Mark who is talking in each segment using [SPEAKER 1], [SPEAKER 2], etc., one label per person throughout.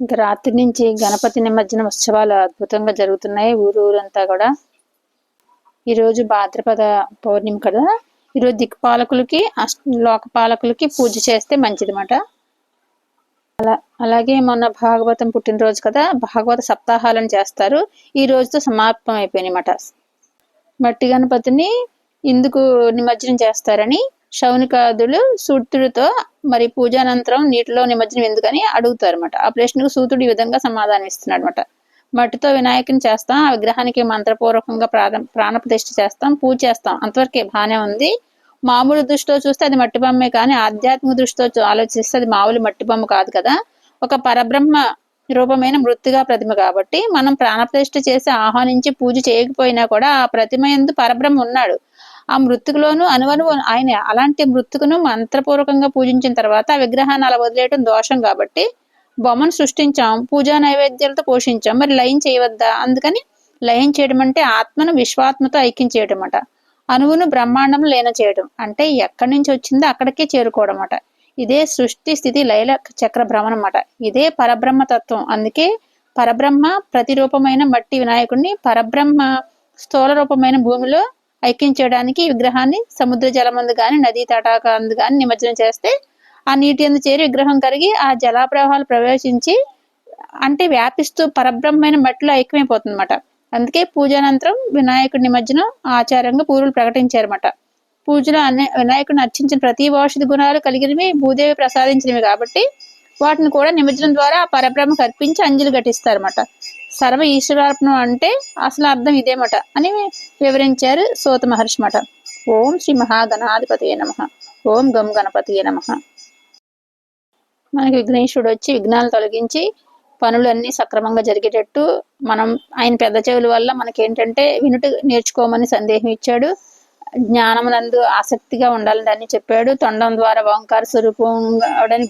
[SPEAKER 1] ఇంకా రాత్రి నుంచి గణపతి నిమజ్జన ఉత్సవాలు అద్భుతంగా జరుగుతున్నాయి ఊరు ఊరంతా కూడా. ఈరోజు భాద్రపద పౌర్ణమి కదా. ఈరోజు దిక్పాలకులకి అష్ట లోకపాలకులకి పూజ చేస్తే మంచిదన్నమాట. అలా అలాగే మొన్న భాగవతం పుట్టినరోజు కదా భాగవత సప్తాహాలను చేస్తారు. ఈ రోజుతో సమాప్తం అయిపోయినాయన్నమాట. మట్టి గణపతిని ఇందుకు నిమజ్జనం చేస్తారని శౌనికాదులు సూతుడితో మరి పూజానంతరం నీటిలో నిమజ్జనం ఎందుకని అడుగుతారు అనమాట ఆ ప్రశ్నకు సూతుడు ఈ విధంగా సమాధానం ఇస్తున్నాడు అనమాట మట్టితో వినాయకుని చేస్తాం ఆ విగ్రహానికి మంత్రపూర్వకంగా ప్రాణ ప్రాణప్రతిష్ఠ చేస్తాం పూజ చేస్తాం. అంతవరకే బాగానే ఉంది. మామూలు దృష్టితో చూస్తే అది మట్టి బొమ్మే కానీ ఆధ్యాత్మిక దృష్టితో చూ- ఆలోచిస్తే అది మామూలు మట్టి బొమ్మ కాదు కదా. ఒక పరబ్రహ్మ రూపమైన మృత్తిగా ప్రతిమ కాబట్టి మనం ప్రాణప్రతిష్ఠ చేసి ఆహ్వానించి పూజ చేయకపోయినా కూడా ఆ ప్రతిమ ఎందు పరబ్రహ్మ ఉన్నాడు. ఆ మృత్తుకులోను అనువనువు ఆయన అలాంటి మృత్తుకును మంత్రపూర్వకంగా పూజించిన తర్వాత ఆ విగ్రహాన్ని అలా వదిలేయడం దోషం కాబట్టి బొమ్మను సృష్టించాం పూజా నైవేద్యాలతో పోషించాం. మరి లయం చేయవద్దా? అందుకని లయం చేయడం అంటే ఆత్మను విశ్వాత్మతో ఐక్యం చేయడం అట అణువును బ్రహ్మాండం లేన చేయడం అంటే ఎక్కడి నుంచి వచ్చిందో అక్కడికే చేరుకోవడం అట ఇదే సృష్టి స్థితి లయల చక్ర భ్రమణం అన్నమాట ఇదే పరబ్రహ్మ తత్వం. అందుకే పరబ్రహ్మ ప్రతిరూపమైన మట్టి వినాయకుడిని పరబ్రహ్మ స్థూల రూపమైన భూమిలో ఐక్యం చేయడానికి విగ్రహాన్ని సముద్ర జలమందు గాని నదీ తటాకందు గాని నిమజ్జనం చేస్తే ఆ నీటి అందు చేరి విగ్రహం కరిగి ఆ జలా ప్రవాహాలు ప్రవేశించి అంటే వ్యాపిస్తూ పరబ్రహ్మైన మట్టిలో ఐక్యమైపోతుంది అనమాట అందుకే పూజానంతరం వినాయకుడి నిమజ్జనం ఆచారంగా పూర్వులు ప్రకటించారన్నమాట. పూజలో అనే వినాయకుడిని అర్చించిన ప్రతి ఔషధ గుణాలు కలిగినవి భూదేవి ప్రసాదించినవి కాబట్టి వాటిని కూడా నిమజ్జనం ద్వారా ఆ పరబ్రహ్మకు అర్పించి అంజలి ఘటిస్తారన్నమాట. సర్వ ఈశ్వరార్పణం అంటే అసలు అర్థం ఇదేమట అని వివరించారు సోత మహర్షి మాట. ఓం శ్రీ మహాగణాధిపతియే నమ. ఓం గం గణపతియే నమ. మనకి విఘ్నేశ్వరుడు వచ్చి విఘ్నాలు తొలగించి పనులన్నీ సక్రమంగా జరిగేటట్టు మనం ఆయన పెద్ద చెవుల వల్ల మనకేంటంటే వినుట నేర్చుకోమని సందేహం ఇచ్చాడు. జ్ఞానమునందు ఆసక్తిగా ఉండాలని చెప్పాడు. తొండం ద్వారా ఓంకార స్వరూపం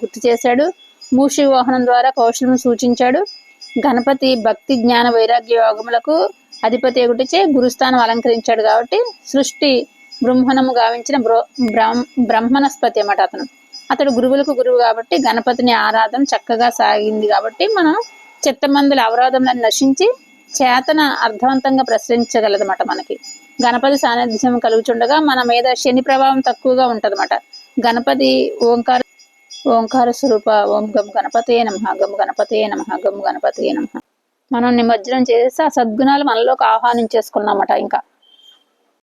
[SPEAKER 1] గుర్తు చేశాడు. మూషి వాహనం ద్వారా కౌశలం సూచించాడు. గణపతి భక్తి జ్ఞాన వైరాగ్య యోగములకు అధిపతి ఎగుటిచే గురుస్థానం అలంకరించాడు కాబట్టి సృష్టి బ్రహ్మణము గావించిన బ్రో బ్రహ్మ బ్రహ్మణస్పతి అన్నమాట అతను. అతడు గురువులకు గురువు కాబట్టి గణపతిని ఆరాధన చక్కగా సాగింది కాబట్టి మనం చిత్తమందుల అవరోధములను నశించి చేతన అర్థవంతంగా ప్రసరించగలదన్నమాట మనకి. గణపతి సాన్నిధ్యం కలుగుచుండగా మన మీద శని ప్రభావం తక్కువగా ఉంటుందన్నమాట. గణపతి ఓంకార ఓంకార స్వరూప ఓం గం గణపతయే నమ గం గణపతయే నమ గం గణపతయే నమ. మనం నిమజ్జనం చేసి ఆ సద్గుణాలు మనలోకి ఆహ్వానించేసుకున్నామట ఇంకా.